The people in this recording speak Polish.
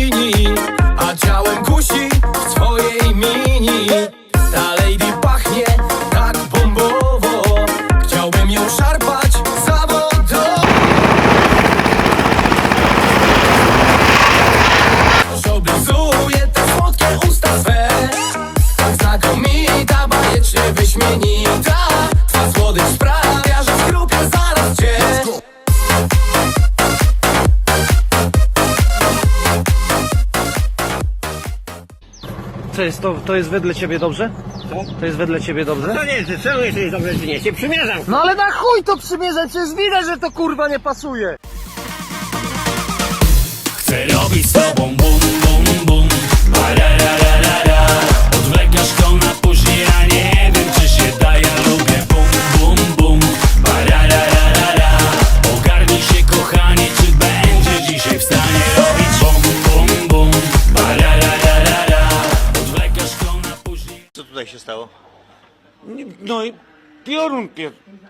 linii, a ciałem kusi co jest, to, to jest wedle ciebie dobrze? Co? To jest wedle ciebie dobrze? To nie, czy czemu jest dobrze, czy nie? Cię przymierzam. No ale na chuj to przymierzę, przecież widać, że to kurwa nie pasuje. Chcę robić z tobą tutaj się stało? No i piorun pier... pi-